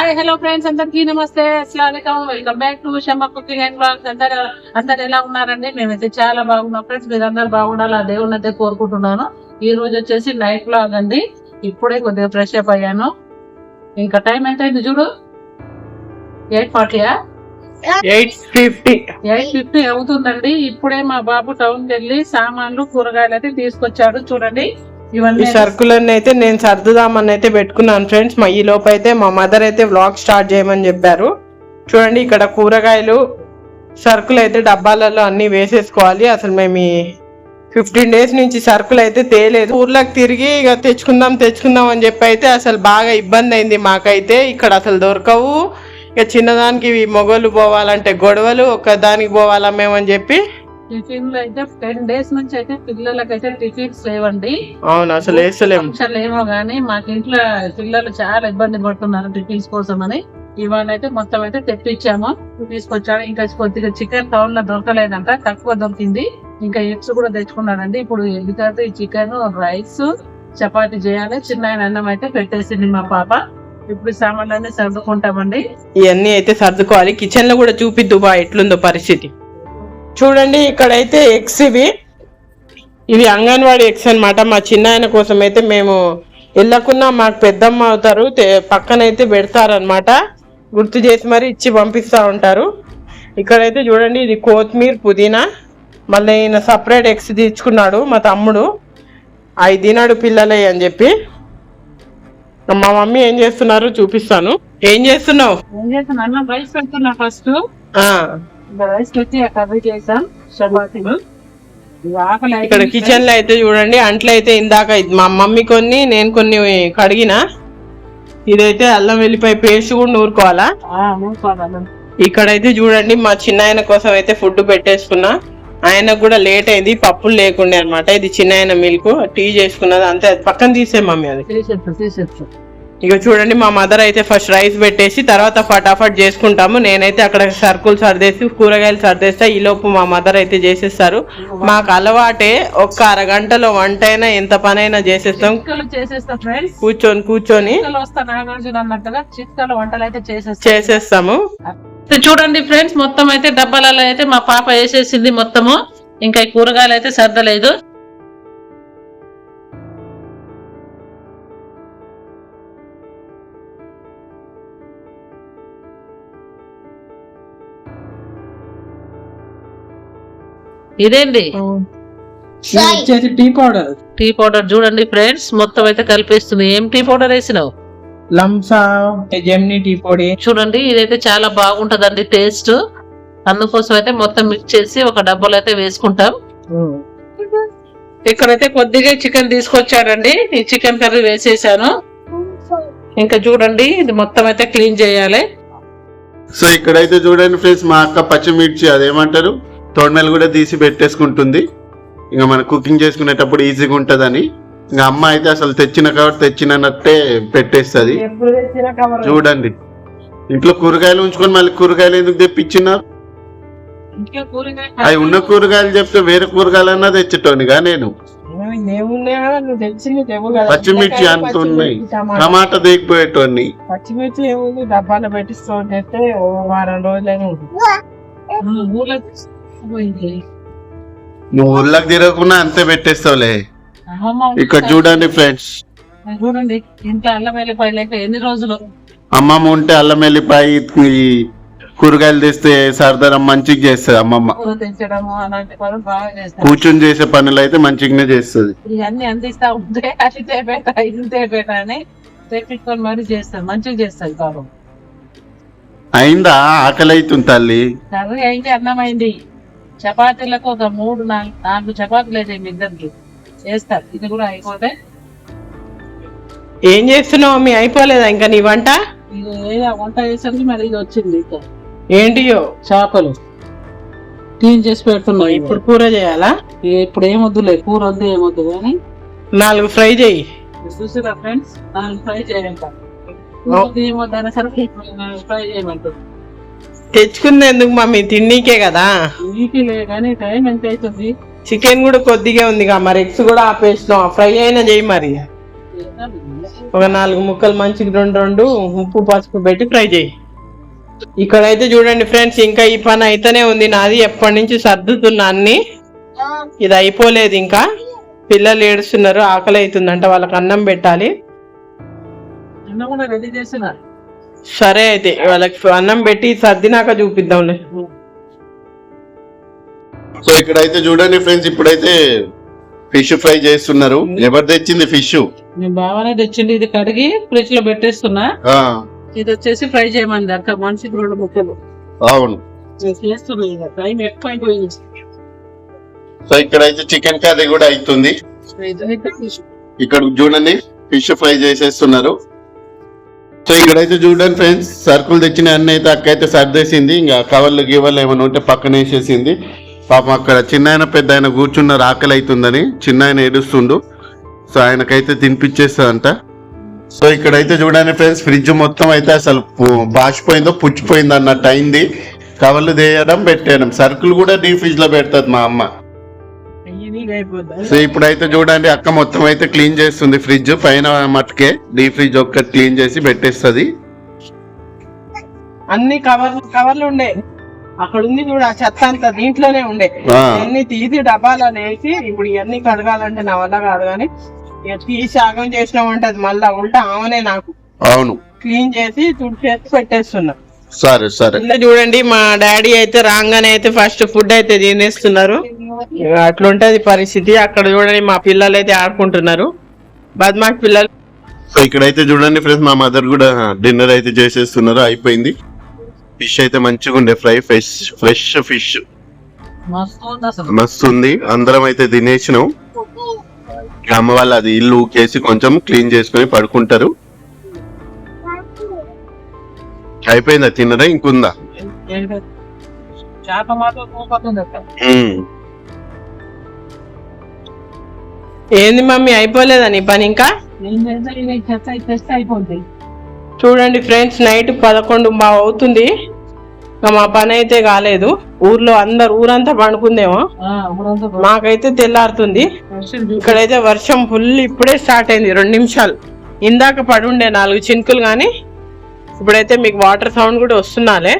Hi hello friends అందరికీ నమస్తే. అస్సలం welcome back to Shamma cooking and vlogs అందరు అందరు ఎలా ఉన్నారండి? మేమైతే చాలా బాగున్నాం ఫ్రెండ్స్ మీరు అందరు బాగుండాలి. ఆ దేవుని అయితే కోరుకుంటున్నాను. ఈ రోజు వచ్చేసి నైట్ బ్లాగ్ అండి. ఇప్పుడే కొద్దిగా ఫ్రెష్ అప్ అయ్యాను. ఇంకా టైం ఎంత అయింది చూడు ఎయిట్ ఫార్టీయా ఎయిట్ ఫిఫ్టీ ఎయిట్ ఫిఫ్టీ అవుతుందండి. ఇప్పుడే మా బాబు టౌన్కి వెళ్ళి సామాన్లు కూరగాయలు అయితే తీసుకొచ్చాడు. చూడండి. ఈ ఇవన్నీ సరుకులన్నీ అయితే నేను సర్దుదామని అయితే పెట్టుకున్నాను ఫ్రెండ్స్. మా ఈ లోపు అయితే మా మదర్ అయితే వ్లాగ్ స్టార్ట్ చేయమని చెప్పారు. చూడండి ఇక్కడ కూరగాయలు సరుకులు అయితే డబ్బాలలో అన్ని వేసేసుకోవాలి. అసలు మేము ఫిఫ్టీన్ డేస్ నుంచి సరుకులు అయితే తేలేదు. ఊర్లోకి తిరిగి ఇక తెచ్చుకుందాం తెచ్చుకుందాం అని చెప్పి అయితే అసలు బాగా ఇబ్బంది అయింది మాకైతే. ఇక్కడ అసలు దొరకవు. ఇక చిన్నదానికి మొగలు పోవాలంటే గొడవలు ఒక్క దానికి పోవాలా మేమని చెప్పి టిఫిన్లు అయితే టెన్ డేస్ నుంచి అయితే పిల్లలకైతే టిఫిన్స్ లేవండి. అవును? అసలు వేస్తలేము. ఫంక్షన్లు ఏమో గానీ మాకు ఇంట్లో పిల్లలు చాలా ఇబ్బంది పడుతున్నారు టిఫిన్స్ కోసం అని ఇవాళ అయితే మొత్తం అయితే తెప్పించాము. తీసుకొచ్చాడు ఇంకా కొద్దిగా చికెన్ టౌన్లో దొరకలేదంట. తక్కువ దొరికింది. ఇంకా ఎగ్స్ కూడా తెచ్చుకున్నాడండి ఇప్పుడు ఎందుకంటే ఈ చికెన్ రైస్ చపాతి చేయాలి. చిన్న అన్నం అయితే పెట్టేసింది మా పాప. ఇప్పుడు సామాన్లన్నీ సర్దుకుంటామండి. ఇవన్నీ అయితే సర్దుకోవాలి. కిచెన్లో కూడా చూపిద్దు బా ఎట్లుందో పరిస్థితి. చూడండి ఇక్కడైతే ఎగ్స్ ఇవి. ఇవి అంగన్వాడీ ఎగ్స్ అన్నమాట. మా చిన్న ఆయన కోసం అయితే మేము వెళ్ళకున్నా మాకు పెద్దమ్మ అవుతారు. పక్కనైతే పెడతారనమాట గుర్తు చేసి మరి ఇచ్చి పంపిస్తూ ఉంటారు. ఇక్కడైతే చూడండి ఇది కొత్తిమీర పుదీనా. మళ్ళీ ఈయన సపరేట్ ఎగ్స్ తెచ్చుకున్నాడు మా తమ్ముడు. అవి తినాడు పిల్లలే అని చెప్పి. మా మమ్మీ ఏం చేస్తున్నారు చూపిస్తాను. ఏం చేస్తున్నావు? ఏం చేస్తాను అన్నం రైస్ పెడుతున్నా ఫస్ట్. రైస్ పెట్టి ఆ కర్రీ చేసాం చపాతీలు ఇవి ఆకలి ఇక్కడ. కిచెన్లో అయితే చూడండి అంట్లు అయితే ఇందాక ఇది మా మమ్మీ కొన్ని నేను కొన్ని కడిగిన. ఇదైతే అల్లం వెల్లిపాయ పేస్ట్ కూడా నూరుకోవాలా. ఇక్కడైతే చూడండి మా చిన్న ఆయన కోసం అయితే ఫుడ్ పెట్టేసుకున్నా. ఆయనకు కూడా లేట్ అయింది పప్పులు లేకుండే అన్నమాట. ఇది చిన్న ఆయన మిల్క్ టీ చేసుకున్నది అంతే. పక్కన తీసే మమ్మీ అది. తీసేస్తా తీసేస్తా. ఇక చూడండి మా మదర్ అయితే ఫస్ట్ రైస్ పెట్టేసి తర్వాత ఫటాఫట్ చేసుకుంటాము. నేనైతే అక్కడ సరుకులు సర్దేసి కూరగాయలు సర్దేస్తా ఈ లోపు మా మదర్ అయితే చేసేస్తారు. మాకు అలవాటే ఒక్క అరగంటలో వంట అయినా ఎంత పనైనా చేసేస్తాం. చిక్కలు చేసేస్తా ఫ్రెండ్స్ కూర్చొని కూర్చొని చేసేస్తాము. చూడండి ఫ్రెండ్స్ మొత్తం అయితే డబ్బాలలో అయితే మా పాప వేసేసింది మొత్తము. ఇంకా ఈ కూరగాయలు అయితే సర్దలేదు. ఇదేంటి? వచ్చేసి టీ పౌడర్. టీ పౌడర్ చూడండి ఫ్రెండ్స్ మొత్తం అయితే కలిపేస్తుంది. ఏం టీ పౌడర్ వేసినావు? లంసా జెమ్ని టీ పొడి. చూడండి ఇదైతే చాలా బాగుంటదండి టేస్ట్. అందుకోసం అయితే మొత్తం మిక్స్ చేసి ఒక డబ్బాలో అయితే వేసుకుంటాం. ఇక్కడైతే కొద్దిగా చికెన్ తీసుకొచ్చాడండి ఈ చికెన్ కర్రీ వేసేసాను. ఇంకా చూడండి ఇది మొత్తం అయితే క్లీన్ చేయాలి. సో ఇక్కడైతే చూడండి ఫ్రెండ్స్ మా అక్క పచ్చిమిర్చి అదేమంటారు? తోడమేలు కూడా తీసి పెట్టేసుకుంటుంది. ఇంకా మన కుకింగ్ చేసుకునేటప్పుడు ఈజీగా ఉంటుందని. ఇంకా అమ్మ అయితే అసలు తెచ్చిన కాబట్టి తెచ్చినట్టే పెట్టేస్తుంది. కవర్ చూడండి. ఇంట్లో కూరగాయలు ఉంచుకొని మళ్ళీ కూరగాయలు ఎందుకు తెప్పించినారు? అవి ఉన్న కూరగాయలు చెప్తే వేరే కూరగాయలు అన్నా తెచ్చేటోనిగా నేను. పచ్చిమిర్చి అంత ఉన్నాయి. టమాటా దేగిపోయేటోని పచ్చిమిర్చి ఏముంది? డబ్బాలో పెట్టి స్టోర్ చేస్తే ఓ వారం రోజులైనా. నువ్వు ఊర్లోకి తిరగకుండా అంతే పెట్టేస్తావులే. ఇక్కడ చూడండి ఫ్రెండ్స్ చూడండి ఇంట్లో అల్లం వెల్లిపాయ లేక ఎన్ని రోజులు? అమ్మమ్మ ఉంటే అల్లం వెల్లిపాయ ఈ కూరగాయలు తెస్తే సరదారం మంచిగా చేస్తుంది అమ్మమ్మ. కూర్చొని చేసే పనులు అయితే మంచిగానే చేస్తుంది. ఇవన్నీ అందిస్తా ఉంటే అది తేపేట ఇది తేపేట అని తెప్పించుకొని మరీ చేస్తారు. మంచిగా చేస్తారు పాపం. అయిందా? ఆకలి అవుతుంది తల్లి. కర్రీ అయింది అన్నం అయింది. చపాతీలకు ఒక మూడు నాలుగు నాలుగు చపాతీలు అయితే మీ ఇద్దరికి చేస్తారు. ఇది కూడా అయిపోతే ఏం చేస్తున్నావు? మీ అయిపోలేదా ఇంకా నీ వంట? ఇది వంట చేసరికి మరి ఇది వచ్చింది ఇక. ఏంటియో? చేపలు. క్లీన్ చేసి పెడుతున్నాయి ఇప్పుడు కూర చేయాలా? ఇప్పుడు ఏమొద్దులే కూర వద్దు ఏమొద్దు కానీ నాలుగు ఫ్రై చేయి. చూసిరా ఫ్రెండ్స్ దాన్ని ఫ్రై చేయంట. ఏమొద్దు అయినా సరే ఫ్రై చేయమంటారు తెచ్చుకుంది ఎందుకు మమ్మీ తిన్నీకే కదా? వీటిలే కానీ టైం ఎంత అవుతుంది చికెన్ కూడా కొద్దిగా ఉంది మరి ఎగ్స్ కూడా ఆపేసినాం. ఫ్రై అయినా చేయి మరి. ఒక నాలుగు ముక్కలు మంచిగా రెండు రెండు ఉప్పు పసుపు పెట్టి ఫ్రై చేయి ఇక్కడైతే చూడండి ఫ్రెండ్స్ ఇంకా ఈ పని అయితేనే ఉంది. నాది ఎప్పటి నుంచి సర్దుతున్నా అన్ని. ఇది అయిపోలేదు ఇంకా. పిల్లలు ఏడుస్తున్నారు ఆకలి అవుతుందంట వాళ్ళకి అన్నం పెట్టాలి. అన్న కూడా రెడీ చేసిన సరే అయితే వాళ్ళకి అన్నం పెట్టి సర్దినాక చూపిద్దాంలే సో ఇక్కడైతే చూడండి ఫ్రెండ్స్ ఇప్పుడైతే ఫిష్ ఫ్రై చేస్తున్నారు. ఎవరు తెచ్చింది ఫిష్? మీ బావనే తెచ్చింది. ఇది కడిగి ఫ్రిడ్జ్లో పెట్టేస్తున్నా. ఇది వచ్చేసి ఫ్రై చేయమంది అక్క మనిషికి రెండు ముక్కలు. అవును. నేను చేస్తున్నా టైం ఎక్కువ అయిపోయింది సో ఇక్కడైతే చికెన్ కర్రీ కూడా అవుతుంది. ఇక్కడ చూడండి ఫిష్ ఫ్రై చేసేస్తున్నారు. సో ఇక్కడైతే చూడండి ఫ్రెండ్స్ సరుకులు తెచ్చిన అన్న అయితే అక్క అయితే సర్దేసింది. ఇంకా కవర్లు గివర్లు ఏమైనా ఉంటే పక్కన వేసేసింది. పాపం అక్కడ చిన్న ఆయన పెద్ద ఆయన కూర్చున్న ఆకలి అవుతుందని చిన్న ఆయన ఏడుస్తుండు. సో ఆయనకైతే తినిపించేస్తుందంట సో ఇక్కడైతే చూడండి ఫ్రెండ్స్ ఫ్రిడ్జ్ మొత్తం అయితే అసలు బాసిపోయిందో పుచ్చిపోయిందో అన్నట్టు అయింది కవర్లు తీయడం పెట్టేయడం. సరుకులు కూడా డీ ఫ్రిడ్జ్లో పెడతాది పెడుతుంది మా అమ్మ. సో ఇప్పుడైతే చూడండి అక్క మొత్తం అయితే క్లీన్ చేస్తుంది ఫ్రిడ్జ్. పైన మట్టుకే డీ ఫ్రిడ్జ్ ఒక్కటి క్లీన్ చేసి పెట్టేస్తుంది. అన్ని కవర్లు కవర్లు ఉండే. అక్కడ ఉంది చూడు ఆ చెత్త అంతా దీంట్లోనే ఉండే. అన్ని తీసి డబ్బాలో వేసి ఇప్పుడు ఇవన్నీ కడగాలంటే నా వల్ల కాదు కానీ తీసి ఆగం చేసినామంటే అది మళ్ళా ఉల్టా ఆమెనే నాకు. అవును. క్లీన్ చేసి తుడిచేసి పెట్టేస్తున్నా. సరే సరే. చూడండి మా డాడీ అయితే రాగానే అయితే ఫస్ట్ ఫుడ్ అయితే తినేస్తున్నారు. అట్లుంటది పరిస్థితి. అక్కడ చూడండి మా పిల్లలు అయితే ఆడుకుంటున్నారు. బద్మాష్ పిల్లలు. సో ఇక్కడైతే చూడండి ఫ్రెండ్స్ మా మదర్ కూడా డిన్నర్ అయితే చేసేస్తున్నారు. అయిపోయింది. ఫిష్ అయితే మంచిగా ఉండే ఫ్రై ఫ్రెష్ ఫ్రెష్ ఫిష్. మస్తు ఉంది అందరం అయితే తినేసినాం. అమ్మ వాళ్ళు అది ఇల్లు ఊకేసి కొంచెం క్లీన్ చేసుకొని పడుకుంటారు. అయిపోయిందా? తిన్నదా? ఇంకుందా? చేప మాత్రం ఏంది మమ్మీ అయిపోలేదా నీ పని ఇంకా? చూడండి ఫ్రెండ్స్ నైట్ పదకొండు మా అవుతుంది. ఇంకా మా పని అయితే కాలేదు. ఊర్లో అందరు ఊరంతా పండుకుందేమో. మాకైతే తెల్లారుతుంది. ఇక్కడైతే వర్షం ఫుల్ ఇప్పుడే స్టార్ట్ అయింది రెండు నిమిషాలు. ఇందాక పడుండే నాలుగు చినుకులు కానీ ఇప్పుడైతే మీకు వాటర్ సౌండ్ కూడా వస్తున్నాలే.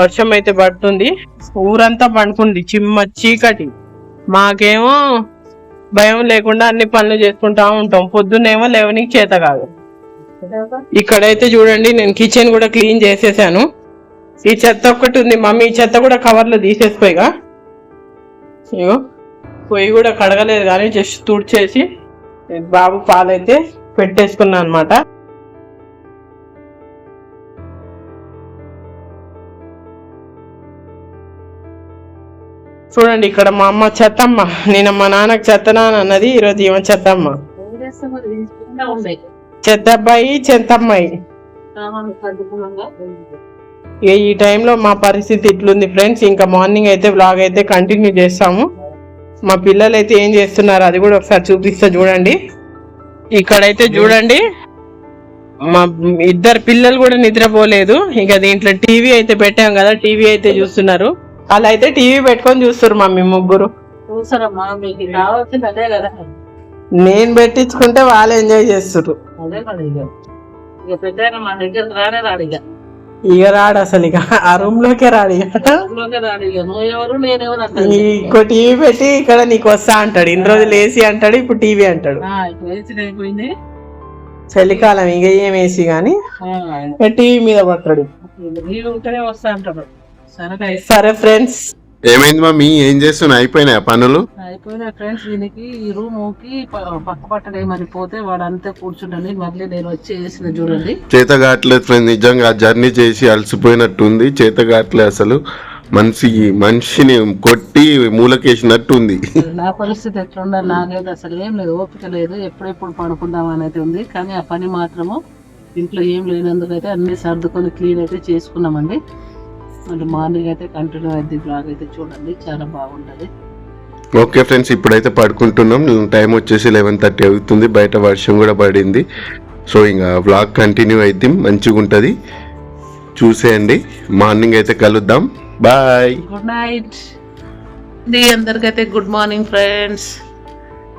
వర్షం అయితే పడుతుంది. ఊరంతా పండుకుంది చిమ్మ చీకటి. మాకేమో భయం లేకుండా అన్ని పనులు చేసుకుంటా ఉంటాం. పొద్దున్నేమో లేవనికి చేత కాదు. ఇక్కడైతే చూడండి నేను కిచెన్ కూడా క్లీన్ చేసేసాను. ఈ చెత్త ఒక్కటి ఉంది. మమ్మీ ఈ చెత్త కూడా కవర్లో తీసేసిపోయిగా. ఇగో పొయ్యి కూడా కడగలేదు కానీ జస్ట్ తుడిచేసి బాబు పాలైతే పెట్టేసుకున్నా అనమాట చూడండి ఇక్కడ మా అమ్మ చెత్తమ్మ. నేను మా నాన్నకు చెత్తనా అని అన్నది ఈరోజు ఈమె చెత్తమ్మ. ఏం చేస్తే మరి? ఇది చిన్న ఉంది చెత్త అబ్బాయి చెత్తమ్మాయి ఇక ఈ టైంలో మా పరిస్థితి ఇట్లుంది ఫ్రెండ్స్. ఇంకా మార్నింగ్ అయితే బ్లాగ్ అయితే కంటిన్యూ చేస్తాము. మా పిల్లలు అయితే ఏం చేస్తున్నారు అది కూడా ఒకసారి చూపిస్తా చూడండి. ఇక్కడైతే చూడండి. మా ఇద్దరు పిల్లలు కూడా నిద్రపోలేదు. ఇక దీంట్లో టీవీ అయితే పెట్టాం కదా టీవీ అయితే చూస్తున్నారు. అలా అయితే టీవీ పెట్టుకొని చూస్తారు మమ్మీ ముగ్గురు. చూసారమ్మా మీకు కావాల్సింది అదే కదా. నేను పెట్టించుకుంటే వాళ్ళు ఎంజాయ్ చేస్తారు అదే ఇక. ఇక పెద్ద మా దగ్గర రానే రాడు ఇక. ఇక రాడు అసలు ఇక. ఆ రూమ్ లోకే రాడు ఇక. ఊళ్ళోకే రాడు ఇక. నువ్వు ఎవరు ఈ అంటాడు ఇంకో టీవీ పెట్టి ఇక్కడ నీకు వస్తా అంటాడు. ఇన్ని రోజులు ఏసీ అంటాడు ఇప్పుడు టీవీ అంటాడు. ఆ, ఇప్పుడు వేసి అయిపోయింది చలికాలం ఇక ఏం ఏసీ కానీ ఆ, టీవీ మీద పడతాడు. ఉంటేనే వస్తా అంటాడు. సరే సరే ఫ్రెండ్స్ ఏమైంది మమ్మీ ఏం చేస్తున్నా అయిపోయినాయి పనులు? అయిపోయిన ఫ్రెండ్స్ దీనికి ఈ రూమ్కి పక్క పట్టడే మరి పోతే వాడు అంతే కూర్చుంటని మళ్ళీ నేను వచ్చి వేసిన చూడండి. చేత కావట్లేదు ఫ్రెండ్ నిజంగా జర్నీ చేసి అలసిపోయినట్టుంది. చేత కావట్లేదు అసలు. మనిషి మనిషిని కొట్టి మూలకేసినట్టు ఉంది నా పరిస్థితి ఎట్లుండాలి నాకైతే అసలు ఏం లేదు. ఓపిక లేదు. ఎప్పుడెప్పుడు పడుకుందాం అనేది ఉంది. కానీ ఆ పని మాత్రము ఇంట్లో ఏం లేనందుకైతే అన్ని సర్దుకొని క్లీన్ అయితే చేసుకున్నామండి. మళ్ళీ మార్నింగ్ అయితే కంటిన్యూ అయితే బ్లాగ్ అయితే చూడండి చాలా బాగుంటది. ఓకే ఫ్రెండ్స్ ఇప్పుడైతే పడుకుంటున్నాం. టైం వచ్చేసి లెవెన్ థర్టీ అవుతుంది. బయట వర్షం కూడా పడింది. సో ఇంకా వ్లాగ్ కంటిన్యూ అయితే మంచిగా ఉంటుంది. చూసేయండి. మార్నింగ్ అయితే కలుద్దాం. బాయ్. గుడ్ నైట్ అందరికైతే గుడ్ మార్నింగ్ ఫ్రెండ్స్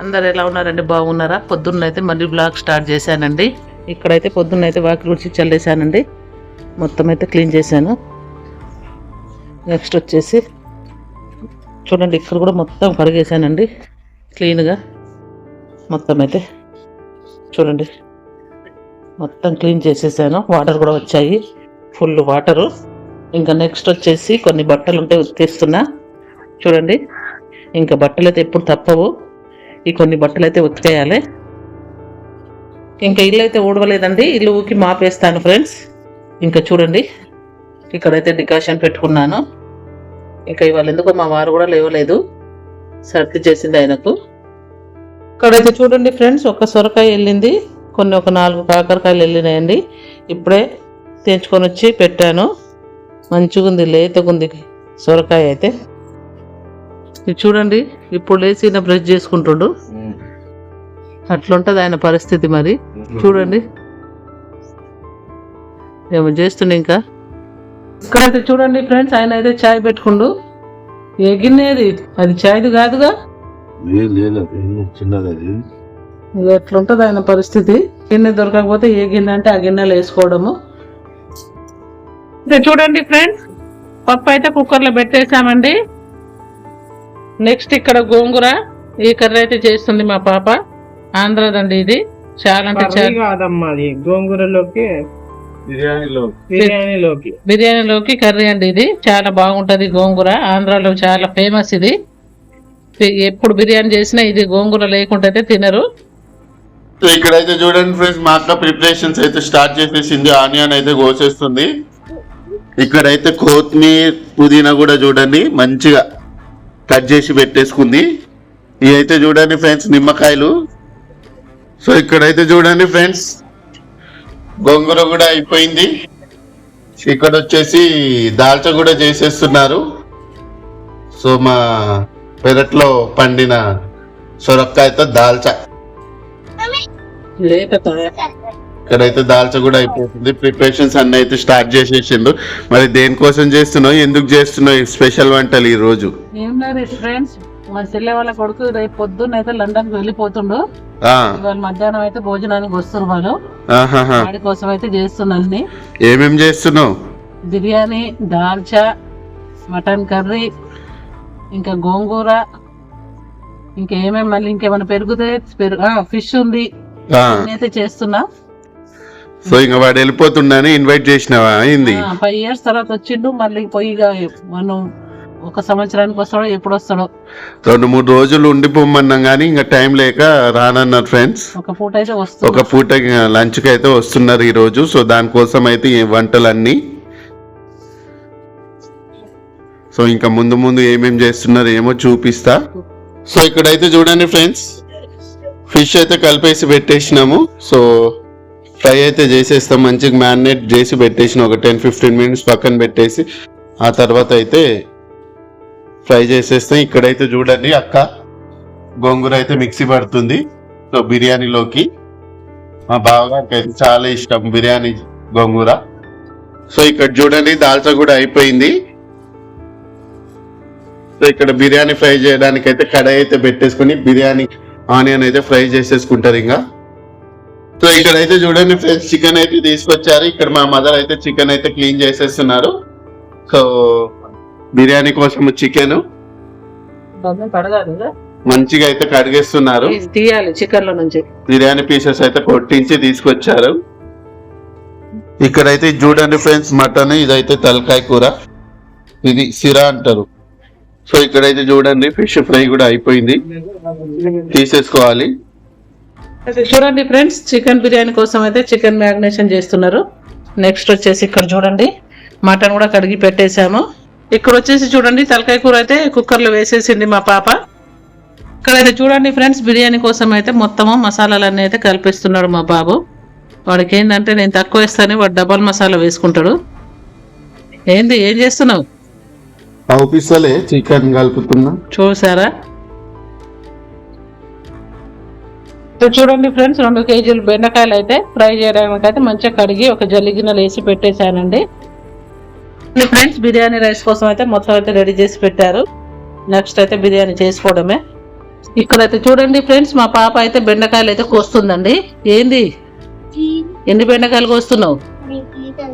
అందరు ఎలా ఉన్నారండి? బాగున్నారా? పొద్దున్న అయితే మళ్ళీ బ్లాగ్ స్టార్ట్ చేశానండి. ఇక్కడైతే పొద్దున్న అయితే వాకిలి గుడిచి చల్లేసానండి మొత్తం అయితే క్లీన్ చేశాను. నెక్స్ట్ వచ్చేసి చూడండి ఇక్కడ కూడా మొత్తం కడిగేసానండి. క్లీన్గా మొత్తం అయితే చూడండి. మొత్తం క్లీన్ చేసేసాను. వాటర్ కూడా వచ్చాయి. Full water. ఇంకా నెక్స్ట్ వచ్చేసి కొన్ని బట్టలు ఉంటే ఉతికేస్తున్నా. చూడండి. ఇంకా బట్టలు అయితే ఎప్పుడు తప్పవు. ఈ కొన్ని బట్టలు అయితే ఉతికేయాలి. ఇంకా ఇల్లు అయితే ఊడవలేదండి. ఇల్లు ఊకి మాపేస్తాను ఫ్రెండ్స్. ఇంకా చూడండి. ఇక్కడైతే డికాషన్ పెట్టుకున్నాను. ఇంకా ఇవాళ ఎందుకో మా వారు కూడా లేవలేదు. సర్ది చేసింది ఆయనకు. ఇక్కడైతే చూడండి ఫ్రెండ్స్ ఒక సొరకాయ వెళ్ళింది. కొన్ని ఒక నాలుగు కాకరకాయలు వెళ్ళినాయండి. ఇప్పుడే తెంచుకొని వచ్చి పెట్టాను. మంచిగా ఉంది లేతగుంది సొరకాయ అయితే. ఇది చూడండి ఇప్పుడు లేచి ఈయన బ్రష్ చేసుకుంటుండు. అట్లుంటది ఆయన పరిస్థితి మరి. చూడండి. ఏమో చేస్తుండే ఇంకా. ఇక్కడైతే చూడండి ఫ్రెండ్స్ ఆయన అయితే చాయ్ పెట్టుకుండు. ఏ గిన్నె అది? చాయ్ది కాదుగా? చిన్నది ఇది ఎట్లుంటది ఆయన పరిస్థితి? గిన్నె దొరకకపోతే ఏ గిన్నె అంటే ఆ గిన్నెలు వేసుకోవడము. ఇంకా చూడండి ఫ్రెండ్స్ పప్పు అయితే కుక్కర్లో పెట్టేసామండి నెక్స్ట్ ఇక్కడ గోంగూర ఈ కర్రీ అయితే చేస్తుంది మా పాప. ఆంధ్రదండి ఇది. చాలా అంటే చాలా. కాదమ్మా అది. గోంగూరలోకి బిర్యానీలోకి. బిర్యానీలోకి. కర్రీ అండి ఇది. చాలా బాగుంటది గోంగూర. ఆంధ్రాలో చాలా ఫేమస్ ఇది. ఎప్పుడు బిర్యానీ చేసినా ఇది గోంగూర లేకుండా అయితే తినరు. సో ఇక్కడైతే చూడండి ఫ్రెండ్స్ మా అక్క ప్రిపరేషన్స్ అయితే స్టార్ట్ చేసేసింది. ఆనియన్ అయితే కోసేస్తుంది. ఇక్కడైతే కొత్తిమీర పుదీనా కూడా చూడండి మంచిగా కట్ చేసి పెట్టేసుకుంది. ఇవి అయితే చూడండి ఫ్రెండ్స్ నిమ్మకాయలు. సో ఇక్కడైతే చూడండి ఫ్రెండ్స్ గోంగూర కూడా అయిపోయింది. ఇక్కడ వచ్చేసి దాల్చా కూడా చేసేస్తున్నారు. సో మా పెరట్లో పండిన సొరకాయతో దాల్చా. ఇక్కడైతే దాల్చా కూడా అయిపోతుంది. ప్రిపరేషన్స్ అన్ని అయితే స్టార్ట్ చేసేసిండు మరి దేనికోసం చేస్తున్నావు? ఎందుకు చేస్తున్నావు స్పెషల్ వంటలు ఈ రోజు? ఏం లేదు ఫ్రెండ్స్ మా చెల్లె వాళ్ళ కొడుకు రేపు పొద్దున్న అయితే లండన్కి వెళ్ళిపోతుండు ఇవాళ మధ్యాహ్నం అయితే భోజనానికి వస్తారు వాళ్ళు. వాడి కోసం అయితే చేస్తున్నాను ఏమేం చేస్తున్నావు? బిర్యానీ దాల్చా మటన్ కర్రీ ఇంకా గోంగూర ఇంకా ఏమేమి మళ్ళీ ఇంకేమైనా పెరుగుతే పెరుగు ఫిష్ ఉంది. నేనైతే చేస్తున్నా. సో ఇంకా వాడు వెళ్ళిపోతుండని ఇన్వైట్ చేసినావా? అయింది ఫైవ్ ఇయర్స్ తర్వాత వచ్చిండు మళ్ళీ పోయి మనం ఒక సంవత్సరానికి వస్తాడో ఎప్పుడు వస్తాడో. రెండు మూడు రోజులు ఉండిపోమన్నాం కానీ ఇంకా టైం లేక రానన్నారు ఫ్రెండ్స్ ఒక పూట అయితే ఒక వస్తుంది పూట లంచ్కి అయితే వస్తున్నారు ఈ రోజు. సో దానికోసం అయితే ఈ వంటలన్నీ. సో ఇంకా ముందు ముందు ఏమేం చేస్తున్నారు ఏమో చూపిస్తా. సో ఇక్కడైతే చూడండి ఫ్రెండ్స్ ఫిష్ అయితే కలిపేసి పెట్టేసినాము. సో ఫ్రై అయితే చేసేస్తాం. మంచిగా మ్యారినేట్ చేసి పెట్టేసిన ఒక టెన్ ఫిఫ్టీన్ మినిట్స్ పక్కన పెట్టేసి ఆ తర్వాత అయితే ఫ్రై చేసేస్తే ఇక్కడైతే చూడండి అక్క గోంగూర అయితే మిక్సీ పడుతుంది. సో బిర్యానీలోకి మా బావగారికి అయితే చాలా ఇష్టం బిర్యానీ గోంగూర. సో ఇక్కడ చూడండి దాల్చా కూడా అయిపోయింది. సో ఇక్కడ బిర్యానీ ఫ్రై చేయడానికి అయితే కడాయి అయితే పెట్టేసుకుని బిర్యానీ ఆనియన్ అయితే ఫ్రై చేసేసుకుంటారు ఇంకా. సో ఇక్కడ అయితే చూడండి ఫ్రెండ్స్ చికెన్ అయితే తీసుకొచ్చారు. ఇక్కడ మా మదర్ అయితే చికెన్ అయితే క్లీన్ చేసేస్తున్నారు. సో బిర్యానీ కోసం చికెన్? మంచిగా అయితే కడిగేస్తున్నారు. తీయాలి చికెన్లో నుంచి. బిర్యానీ పీసెస్ అయితే కొట్టించి తీసుకొచ్చారు. ఇక్కడైతే చూడండి ఫ్రెండ్స్ మటన్ ఇదైతే తలకాయ కూర. ఇది సిరా అంటారు. సో ఇక్కడైతే చూడండి ఫిష్ ఫ్రై కూడా అయిపోయింది. తీసేసుకోవాలి. చూడండి ఫ్రెండ్స్ చికెన్ బిర్యానీ కోసం అయితే చికెన్ మ్యారినేషన్ చేస్తున్నారు. నెక్స్ట్ వచ్చేసి ఇక్కడ చూడండి మటన్ కూడా కడిగి పెట్టేశాము. ఇక్కడ వచ్చేసి చూడండి తలకాయ కూర అయితే కుక్కర్లో వేసేసింది మా పాప. ఇక్కడైతే చూడండి ఫ్రెండ్స్ బిర్యానీ కోసం అయితే మొత్తము మసాలాలన్నీ అయితే కలిపిస్తున్నాడు మా బాబు. వాడికి ఏంటంటే నేను తక్కువ వేస్తానే వాడు డబల్ మసాలా వేసుకుంటాడు. ఏంది ఏం చేస్తున్నావు? అవుపిస్తలే చికెన్ కలుపుతున్నా. చూసారా? చూడండి ఫ్రెండ్స్ రెండు కేజీలు బెండకాయలు అయితే ఫ్రై చేయడానికి అయితే మంచిగా కడిగి ఒక జల్లి గిన్నెలు వేసి పెట్టేశానండి. ఫ్రెండ్స్ బిర్యానీ రైస్ కోసం అయితే మొత్తం అయితే రెడీ చేసి పెట్టారు. నెక్స్ట్ అయితే బిర్యానీ చేసుకోవడమే. ఇక్కడైతే చూడండి ఫ్రెండ్స్ మా పాప అయితే బెండకాయలు అయితే కోస్తుందండి. ఏంది? ఎన్ని బెండకాయలు కోస్తున్నావు?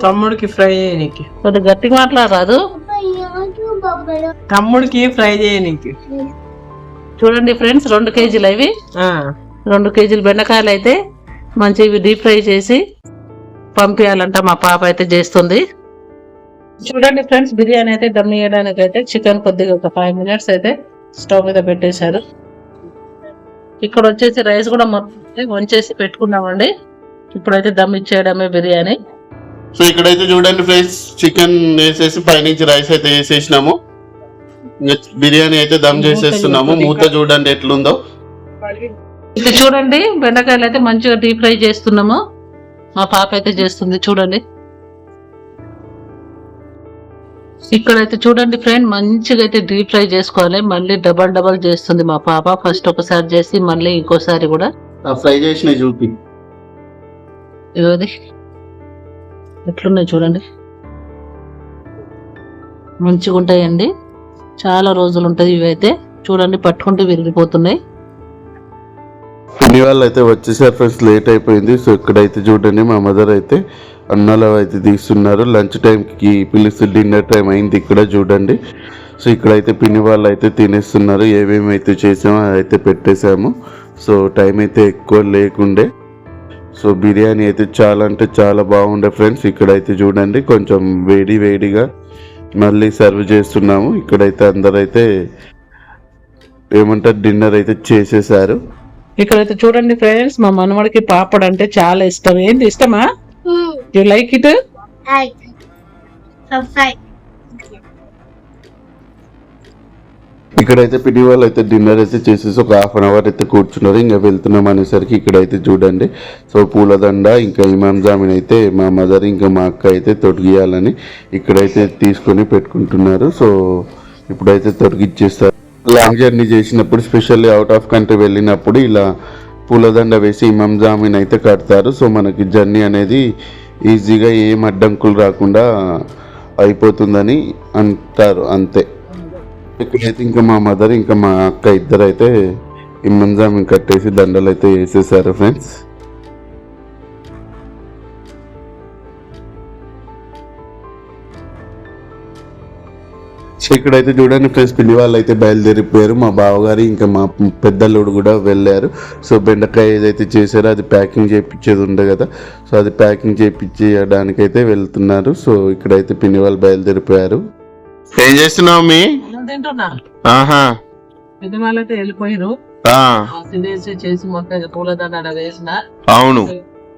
తమ్ముడికి ఫ్రై చేయనీకి కొద్దిగా గట్టిగా మాట్లాడరాదు. తమ్ముడికి ఫ్రై చేయనీకి చూడండి ఫ్రెండ్స్ రెండు కేజీలు అవి. ఆ, రెండు కేజీలు బెండకాయలు అయితే మంచి ఇవి డీప్ ఫ్రై చేసి పంపించాలంట మా పాప అయితే చేస్తుంది. చూడండి ఫ్రెండ్స్ బిర్యానీ అయితే దమ్ చేయడానికి అయితే చికెన్ కొద్దిగా ఒక ఫైవ్ మినిట్స్ అయితే స్టవ్ మీద పెట్టేశారు. ఇక్కడ వచ్చేసి రైస్ కూడా మొత్తం వంచేసి పెట్టుకున్నామండి. ఇప్పుడైతే దమ్ ఇచ్చేయడమే బిర్యానీ. సో ఇక్కడైతే చూడండి ఫ్రెండ్స్ చికెన్ వేసేసి పైనుంచి రైస్ అయితే వేసేసినాము. బిర్యానీ అయితే దమ్ చేసేస్తున్నాము. మూత చూడండి ఎట్లుందో. ఇది చూడండి బెండకాయలు అయితే మంచిగా డీప్ ఫ్రై చేస్తున్నాము. మా పాప అయితే చేస్తుంది చూడండి. ఇక్కడైతే చూడండి ఫ్రెండ్ మంచిగా అయితే డీప్ ఫ్రై చేసుకోవాలి. మళ్ళీ డబల్ డబల్ చేస్తుంది మా పాప. ఫస్ట్ ఒకసారి చేసి మళ్ళీ ఇంకోసారి కూడా. ఫ్రై చేసిన చూపి. ఇవది ఎట్లున్నాయి చూడండి. మంచిగా ఉంటాయండి. చాలా రోజులు ఉంటాయి ఇవైతే. చూడండి పట్టుకుంటే విరిగిపోతున్నాయి. పిన్ని వాళ్ళు అయితే వచ్చేసారు ఫ్రెండ్స్ లేట్ అయిపోయింది. సో ఇక్కడైతే చూడండి మా మదర్ అయితే అన్నాలు అయితే తీస్తున్నారు. లంచ్ టైంకి పిలిస్తే డిన్నర్ టైం అయింది ఇక్కడ చూడండి. సో ఇక్కడైతే పిన్ని వాళ్ళు అయితే తినేస్తున్నారు. ఏమేమి అయితే చేసామో అదైతే పెట్టేశాము. సో టైం అయితే ఎక్కువ లేకుండే. సో బిర్యానీ అయితే చాలా అంటే చాలా బాగుండే ఫ్రెండ్స్. ఇక్కడైతే చూడండి కొంచెం వేడి వేడిగా మళ్ళీ సర్వ్ చేస్తున్నాము. ఇక్కడైతే అందరైతే ఏమంటారు డిన్నర్ అయితే చేసేసారు ఇక్కడైతే చూడండి ఫ్రెండ్స్ మా మనవడికి పాపడ్ అంటే చాలా ఇష్టం. ఏంటి ఇష్టమా? యు లైక్ ఇట్ ఇక్కడైతే పిడి వాళ్ళు అయితే డిన్నర్ అయితే చేసేసి ఒక హాఫ్ అన్ అవర్ అయితే కూర్చున్నారు. ఇంకా వెళ్తున్నాం అనేసరికి ఇక్కడైతే చూడండి. సో పూలదండ ఇంకా ఇమాం జామిన్ అయితే మా మదర్ ఇంకా మా అక్క అయితే తొడిగియాలని ఇక్కడైతే తీసుకొని పెట్టుకుంటున్నారు. సో ఇప్పుడైతే తొడిగిచ్చేస్తారు. లాంగ్ జర్నీ చేసినప్పుడు స్పెషల్లీ అవుట్ ఆఫ్ కంట్రీ వెళ్ళినప్పుడు ఇలా పూలదండ వేసి ఇమాం జామిన్ అయితే కడతారు. సో మనకి జర్నీ అనేది ఈజీగా ఏం అడ్డంకులు రాకుండా అయిపోతుందని అంటారు. అంతే. ఇక్కడైతే ఇంకా మా మదర్ ఇంకా మా అక్క ఇద్దరు అయితే ఇమ్మంజామిన్ కట్టేసి దండలు అయితే వేసేసారు ఫ్రెండ్స్. సో ఇక్కడైతే చూడండి ఫ్రెండ్స్ పిల్లి వాళ్ళు అయితే బయలుదేరిపోయారు. మా బావగారు ఇంకా మా పెద్దల్లుడు కూడా వెళ్ళారు. సో బెండకాయ ఏదైతే చేశారో అది ప్యాకింగ్ చేయించేది ఉండే కదా. సో అది ప్యాకింగ్ చేయించడానికి అయితే వెళ్తున్నారు. సో ఇక్కడైతే పిన్ని వాళ్ళు బయలుదేరిపోయారు. ఏం చేస్తున్నావు మీ ఆహా. వెళ్ళిపోయారు చేసి మొత్తం పూలదండ వేసిన. అవును.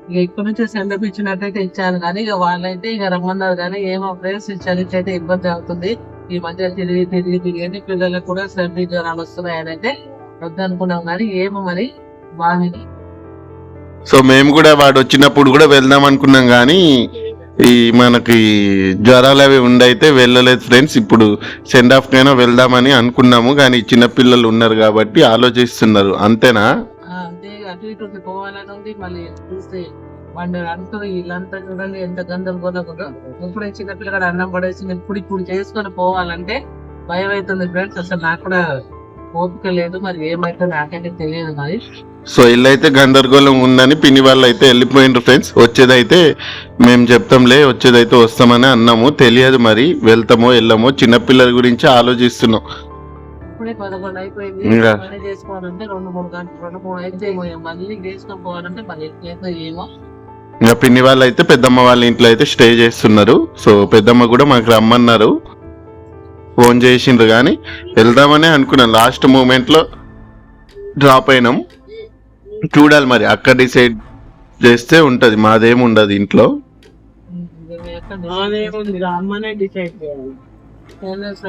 ఇక ఇక్కడ నుంచి సెండప్ ఇచ్చినట్టయితే ఇచ్చాను కానీ ఇక వాళ్ళైతే ఇక రమ్మన్నారు కానీ ఏమో ఫ్రెండ్స్ ఇచ్చారికైతే ఇబ్బంది అవుతుంది. ఈ మధ్య తిరిగి తిరిగి తిరిగి పిల్లలకు కూడా సర్ది జ్వరాలు వస్తున్నాయి అని అయితే వద్దనుకున్నాం కానీ ఏమో మరి బాగా సో మేము కూడా వాడు వచ్చినప్పుడు కూడా వెళ్దాం అనుకున్నాం కానీ ఈ మనకి జ్వరాలు అవి ఉండైతే వెళ్ళలేదు ఫ్రెండ్స్. ఇప్పుడు సెండ్ ఆఫ్ కైనా వెళ్దామని అనుకున్నాము కానీ చిన్న పిల్లలు ఉన్నారు కాబట్టి ఆలోచిస్తున్నారు. అంతేనా? అటు ఇటు పోవాలని ఉంది మళ్ళీ చూస్తే వాళ్ళు అంటారు వీళ్ళంతా చూడండి ఎంత ఉందో. ఇప్పుడే చిన్న పిల్లగాడు అన్నం పడేసి ఇప్పుడు ఇప్పుడు చేసుకొని పోవాలంటే భయం అవుతుంది ఫ్రెండ్స్. అసలు నాకు కూడా ఓపిక లేదు మరి ఏమైతే నాకైతే తెలియదు మరి. సో ఇల్లైతే గందరగోళం ఉందని పిన్ని వాళ్ళు అయితే వెళ్ళిపోయిండ్రు ఫ్రెండ్స్. వచ్చేదైతే మేము చెప్తాంలే వచ్చేదైతే వస్తామని అన్నాము. తెలియదు మరి వెళ్తామో వెళ్ళమో చిన్నపిల్లల గురించి ఆలోచిస్తున్నాం. ఇప్పుడే పదకొండు అయిపోయింది. చేసుకోవాలంటే రెండు మూడు గంటలు రెండు మూడు అయితే మళ్ళీ చేసుకొని పోవాలంటే ఎట్లయితే ఏమో. ఇంకా పిన్ని వాళ్ళు అయితే పెద్దమ్మ వాళ్ళ ఇంట్లో అయితే స్టే చేస్తున్నారు. సో పెద్దమ్మ కూడా మాకు రమ్మన్నారు. ఫోన్ చేసిండ్రు కానీ వెళ్దామని అనుకున్నాం. లాస్ట్ మూమెంట్లో డ్రాప్ అయినాం. చూడాలి మరి అక్కడ డిసైడ్ చేస్తే ఉంటది. మాదేం ఉండదు ఇంట్లో.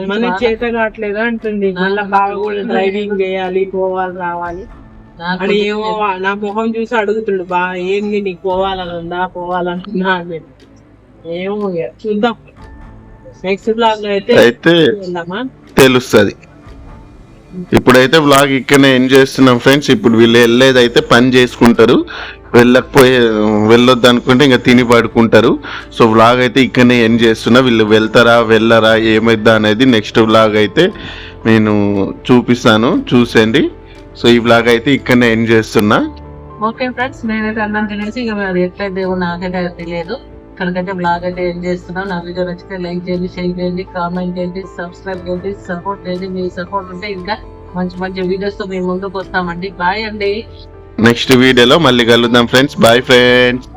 మన చేత కావట్లేదు అంటుంది. మళ్ళీ బాగా కూడా డ్రైవింగ్ చేయాలి పోవాలి రావాలి. అని ఏమో నా మొహం చూసి అడుగుతుండు బా ఏంది నీకు పోవాలని ఉందా పోవాలనుకున్నా అని. ఏమో చూద్దాం. నెక్స్ట్ బ్లాగ్లో అయితే అయితే తెలుస్తుంది. ఇప్పుడైతే వ్లాగ్ ఇక్కడనే ఎండ్ చేస్తున్నాం ఫ్రెండ్స్ ఇప్పుడు వీళ్ళు వెళ్ళేదైతే పని చేసుకుంటారు. వెళ్ళకపోయే వెళ్ళొద్దు అనుకుంటే ఇంకా తిని పడుకుంటారు. సో వ్లాగ్ అయితే ఇక్కడనే ఎండ్ చేస్తున్నా. వీళ్ళు వెళ్తారా వెళ్ళరా ఏమైద్దా అనేది నెక్స్ట్ వ్లాగ్ అయితే నేను చూపిస్తాను. చూసేయండి. సో ఈ బ్లాగ్ అయితే ఇక్కడనే ఎండ్ చేస్తున్నా. ఓకే ఫ్రెండ్స్ నేనైతే అన్నం తినేసి ఇక అది ఎట్లయితే నాకైతే తెలియదు. కనుకైతే బ్లాగ్ అయితే ఏం చేస్తున్నాం. నా వీడియో నచ్చితే లైక్ చేయండి షేర్ చేయండి కామెంట్ చేయండి సబ్స్క్రైబ్ చేయండి సపోర్ట్ చేయండి. మీ సపోర్ట్ ఉంటే ఇంకా మంచి మంచి వీడియోస్తో మేము ముందుకు వస్తామండి. బాయ్ అండి. నెక్స్ట్ వీడియోలో మళ్ళీ కలుద్దాం ఫ్రెండ్స్ బాయ్ ఫ్రెండ్స్